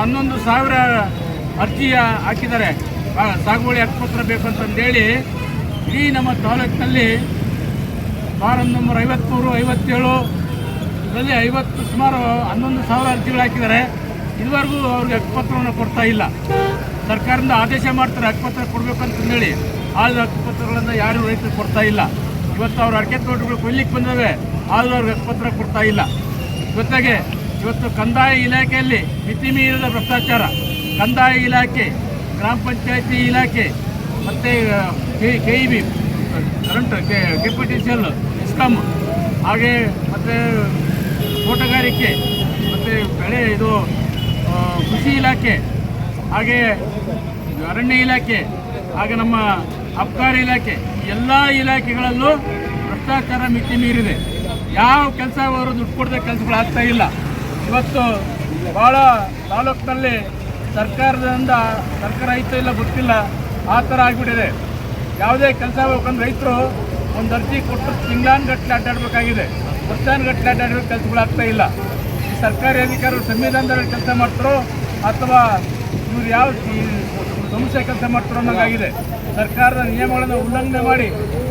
ಹನ್ನೊಂದು ಸಾವಿರ ಅರ್ಜಿ ಹಾಕಿದ್ದಾರೆ. ಸಾಗುವಳಿ ಹಕ್ಕುಪತ್ರ ಬೇಕು ಅಂತಂದೇಳಿ ಇಡೀ ನಮ್ಮ ತಾಲೂಕಿನಲ್ಲಿ ಫಾರಂ ನಂಬರ್ ಐವತ್ತ್ಮೂರು ಐವತ್ತೇಳು ಇದರಲ್ಲಿ ಐವತ್ತು, ಸುಮಾರು ಹನ್ನೊಂದು ಸಾವಿರ ಅರ್ಜಿಗಳು ಹಾಕಿದ್ದಾರೆ. ಇದುವರೆಗೂ ಅವ್ರಿಗೆ ಹಕ್ಕುಪತ್ರವನ್ನು ಕೊಡ್ತಾ ಇಲ್ಲ. ಸರ್ಕಾರದಿಂದ ಆದೇಶ ಮಾಡ್ತಾರೆ ಹಕ್ಕುಪತ್ರ ಕೊಡಬೇಕು ಅಂತಂದೇಳಿ. ಆದ ಹಕ್ಕುಪತ್ರಗಳನ್ನು ಯಾರೂ ರೈತರು ಕೊಡ್ತಾ ಇಲ್ಲ. ಇವತ್ತು ಅವ್ರ ಅಡಿಕೆ ತೋಟಗಳು ಕೊಯ್ಲಿಕ್ಕೆ ಬಂದವೆ ಆದರೂ ಅವ್ರಿಗೆ ಹಕ್ಕುಪತ್ರ ಕೊಡ್ತಾ ಇಲ್ಲ. ಜೊತೆಗೆ ಇವತ್ತು ಕಂದಾಯ ಇಲಾಖೆಯಲ್ಲಿ ಮಿತಿ ಮೀರಿದ ಭ್ರಷ್ಟಾಚಾರ. ಕಂದಾಯ ಇಲಾಖೆ, ಗ್ರಾಮ ಪಂಚಾಯತಿ ಇಲಾಖೆ, ಮತ್ತು K E B, current deputation ESCOM ಹಾಗೆ ಮತ್ತು ತೋಟಗಾರಿಕೆ, ಮತ್ತು ಬೆಳೆ ಇದು ಕೃಷಿ ಇಲಾಖೆ, ಹಾಗೆ ಅರಣ್ಯ ಇಲಾಖೆ, ಹಾಗೆ ನಮ್ಮ ಅಬ್ಕಾರಿ ಇಲಾಖೆ ಎಲ್ಲ ಇಲಾಖೆಗಳಲ್ಲೂ ಭ್ರಷ್ಟಾಚಾರ ಮಿತಿ ಮೀರಿದೆ. ಯಾವ ಕೆಲಸ ಅವರು ದುಡ್ಡು ಕೊಡದೆ ಕೆಲಸಗಳಾಗ್ತಾ ಇಲ್ಲ. ಇವತ್ತು ಭಾಳ ತಾಲೂಕಿನಲ್ಲಿ ಸರ್ಕಾರದಿಂದ ಸರ್ಕಾರ ಐತೋ ಇಲ್ಲ ಗೊತ್ತಿಲ್ಲ, ಆ ಥರ ಆಗಿಬಿಟ್ಟಿದೆ. ಯಾವುದೇ ಕೆಲಸ ಹೋಗ್ಕೊಂಡು ರೈತರು ಒಂದು ಅರ್ಜಿ ಕೊಟ್ಟು ತಿಂಗಳಾನ್ಗಟ್ಟಲೆ ಅಡ್ಡಾಡಬೇಕಾಗಿದೆ. ವರ್ಷಾನ್ಗಟ್ಟಲೆ ಅಡ್ಡಾಡೋ ಕೆಲಸಗಳಾಗ್ತಾ ಇಲ್ಲ. ಈ ಸರ್ಕಾರಿ ಅಧಿಕಾರಿಗಳು ಸಂವಿಧಾನದಲ್ಲಿ ಕೆಲಸ ಮಾಡ್ತಾರೋ ಅಥವಾ ಇವ್ರು ಯಾವ ಸಂಸ್ಥೆ ಕೆಲಸ ಮಾಡ್ತಾರೋ ಅನ್ನೋಂಗಾಗಿದೆ ಸರ್ಕಾರದ ನಿಯಮಗಳನ್ನು ಉಲ್ಲಂಘನೆ ಮಾಡಿ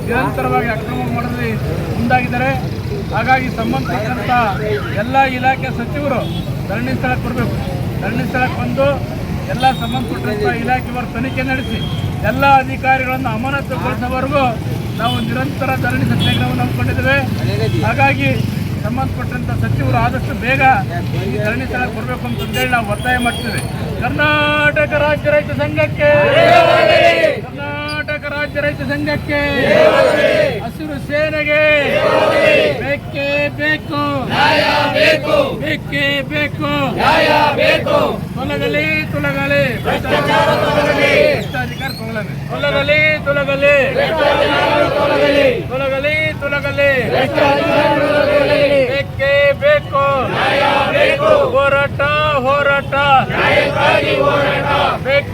ನಿರಂತರವಾಗಿ ಅಕ್ರಮ ಮಾಡೋದ್ರಲ್ಲಿ ಮುಂದಾಗಿದ್ದಾರೆ. ಹಾಗಾಗಿ ಸಂಬಂಧಪಟ್ಟಂಥ ಎಲ್ಲ ಇಲಾಖೆ ಸಚಿವರು ಧರಣಿ ಸ್ಥಳಕ್ಕೆ ಬರಬೇಕು. ಧರಣಿ ಸ್ಥಳಕ್ಕೆ ಬಂದು ಎಲ್ಲ ಸಂಬಂಧಪಟ್ಟಂಥ ಇಲಾಖೆಯವರು ತನಿಖೆ ನಡೆಸಿ ಎಲ್ಲ ಅಧಿಕಾರಿಗಳನ್ನು ಅಮಾನತುಗೊಳಿಸುವವರೆಗೂ ನಾವು ನಿರಂತರ ಧರಣಿ ಸತ್ಯಾಗ್ರಹವನ್ನು ಹಮ್ಮಿಕೊಂಡಿದ್ದೇವೆ. ಹಾಗಾಗಿ ಸಂಬಂಧಪಟ್ಟಂಥ ಸಚಿವರು ಆದಷ್ಟು ಬೇಗ ಈ ಧರಣಿ ಸ್ಥಳಕ್ಕೆ ಬರಬೇಕು ಅಂತಂದೇಳಿ ನಾವು ಒತ್ತಾಯ ಮಾಡ್ತೇವೆ. ಕರ್ನಾಟಕ ರಾಜ್ಯ ರೈತ ಸಂಘಕ್ಕೆ. ರಾಜ್ಯ ರೈತ ಸಂಘಕ್ಕೆ ಹಸಿರು ಸೇನೆಗೆ ಬೇಕೇ ಬೇಕು. ಬೇಕೇ ಬೇಕು. ತೊಲಗಲಿ ತೊಲಗಲಿ. ಭ್ರಷ್ಟಾಧಿಕಾರ ತೊಲಗಲಿ. ತೊಲಗಲಿ ತೊಲಗಲಿ. ತೊಲಗಲಿ ತೊಲಗಲಿ. ಬೇಕೇ ಬೇಕು. ಹೋರಾಟ ಹೋರಾಟ. ಬೇಕೇ